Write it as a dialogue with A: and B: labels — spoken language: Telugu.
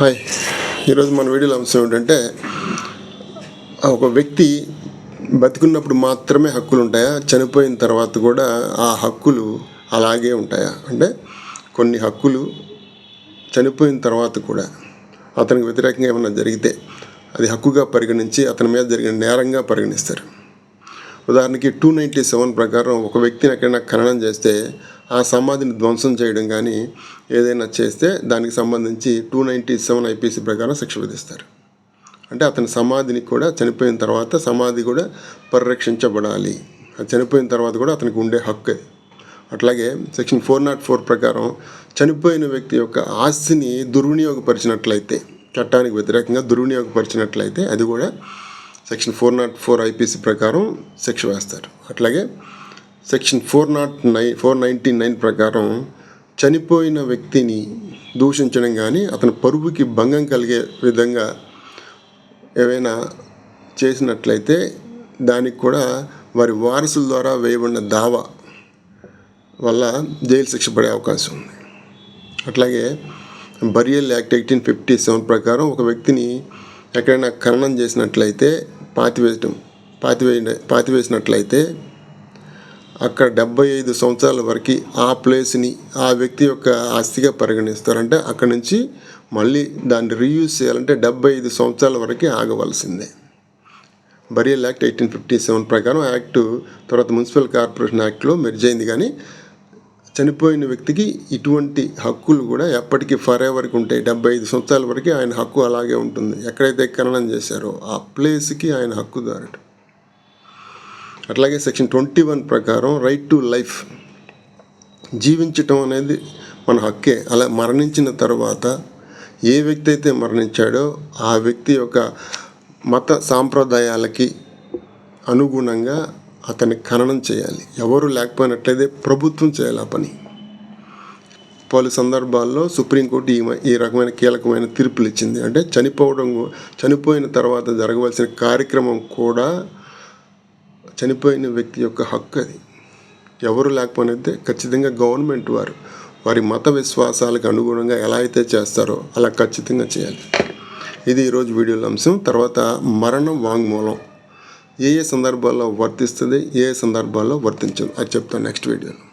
A: హాయ్. ఈరోజు మన వీడియోలో అంశం ఏంటంటే ఒక వ్యక్తి బతికున్నప్పుడు మాత్రమే హక్కులు ఉంటాయా? చనిపోయిన తర్వాత కూడా ఆ హక్కులు అలాగే ఉంటాయా? అంటే కొన్ని హక్కులు చనిపోయిన తర్వాత కూడా అతనికి వ్యతిరేకంగా ఏమైనా జరిగితే అది హక్కుగా పరిగణించి అతని మీద జరిగిన నేరంగా పరిగణిస్తారు. ఉదాహరణకి టూ నైంటీ సెవెన్ ప్రకారం ఒక వ్యక్తిని ఎక్కడైనా ఖననం చేస్తే ఆ సమాధిని ధ్వంసం చేయడం కానీ ఏదైనా చేస్తే దానికి సంబంధించి టూ నైంటీ సెవెన్ ఐపీసీ ప్రకారం శిక్ష విధిస్తారు. అంటే అతని సమాధిని కూడా చనిపోయిన తర్వాత సమాధి కూడా పరిరక్షించబడాలి. అది చనిపోయిన తర్వాత కూడా అతనికి ఉండే హక్కు. అట్లాగే సెక్షన్ ఫోర్ నాట్ ఫోర్ ప్రకారం చనిపోయిన వ్యక్తి యొక్క ఆస్తిని దుర్వినియోగపరిచినట్లయితే చట్టానికి వ్యతిరేకంగా దుర్వినియోగపరిచినట్లయితే అది కూడా section four not four IPC ప్రకారం శిక్ష వేస్తారు. అట్లాగే section four not nine four ninety nine ప్రకారం చనిపోయిన వ్యక్తిని దూషించడం కానీ అతని పరువుకి భంగం కలిగే విధంగా ఏవైనా చేసినట్లయితే దానికి కూడా వారి వారసుల ద్వారా వేయబడిన దావా వల్ల జైలు శిక్ష పడే అవకాశం ఉంది. అట్లాగే burial act eighteen fifty seven ప్రకారం ఒక వ్యక్తిని ఎక్కడైనా ఖననం చేసినట్లయితే పాతివేయటం పాతివేయ పాతివేసినట్లయితే అక్కడ డెబ్బై ఐదు సంవత్సరాల వరకు ఆ ప్లేస్ని ఆ వ్యక్తి యొక్క ఆస్తిగా పరిగణిస్తారంటే అక్కడి నుంచి మళ్ళీ దాన్ని రీయూజ్ చేయాలంటే డెబ్బై ఐదు సంవత్సరాల వరకు ఆగవలసిందే. Burial act eighteen fifty seven ప్రకారం యాక్ట్ తర్వాత మున్సిపల్ కార్పొరేషన్ యాక్ట్లో మెర్జ్ అయింది కానీ చనిపోయిన వ్యక్తికి ఇటువంటి హక్కులు కూడా ఎప్పటికీ ఫర్ ఎవర్కి ఉంటాయి. డెబ్బై ఐదు సంవత్సరాల వరకు ఆయన హక్కు అలాగే ఉంటుంది. ఎక్కడైతే ఖననం చేశారో ఆ ప్లేస్కి ఆయన హక్కుదారుడు అట్లాగే సెక్షన్ ట్వంటీ వన్ ప్రకారం రైట్ టు లైఫ్ జీవించటం అనేది మన హక్కే. అలా మరణించిన తర్వాత ఏ వ్యక్తి అయితే మరణించాడో ఆ వ్యక్తి యొక్క మత సాంప్రదాయాలకి అనుగుణంగా అతన్ని ఖననం చేయాలి. ఎవరు లేకపోయినట్లయితే ప్రభుత్వం చేయాలి ఆ పని. పలు సందర్భాల్లో సుప్రీంకోర్టు ఈ ఈ రకమైన కీలకమైన తీర్పులు ఇచ్చింది. అంటే చనిపోవడం చనిపోయిన తర్వాత జరగవలసిన కార్యక్రమం కూడా చనిపోయిన వ్యక్తి యొక్క హక్కు అది. ఎవరు లేకపోయినైతే ఖచ్చితంగా గవర్నమెంట్ వారు వారి మత విశ్వాసాలకు అనుగుణంగా ఎలా అయితే చేస్తారో అలా ఖచ్చితంగా చేయాలి. ఇది ఈరోజు వీడియోలో అంశం. తర్వాత మరణం వాంగ్మూలం. ఏ ఏ సందర్భాల్లో వర్తిస్తుంది ఏ ఏ సందర్భాల్లో వర్తించదు. అది చెప్తాను నెక్స్ట్ వీడియోలో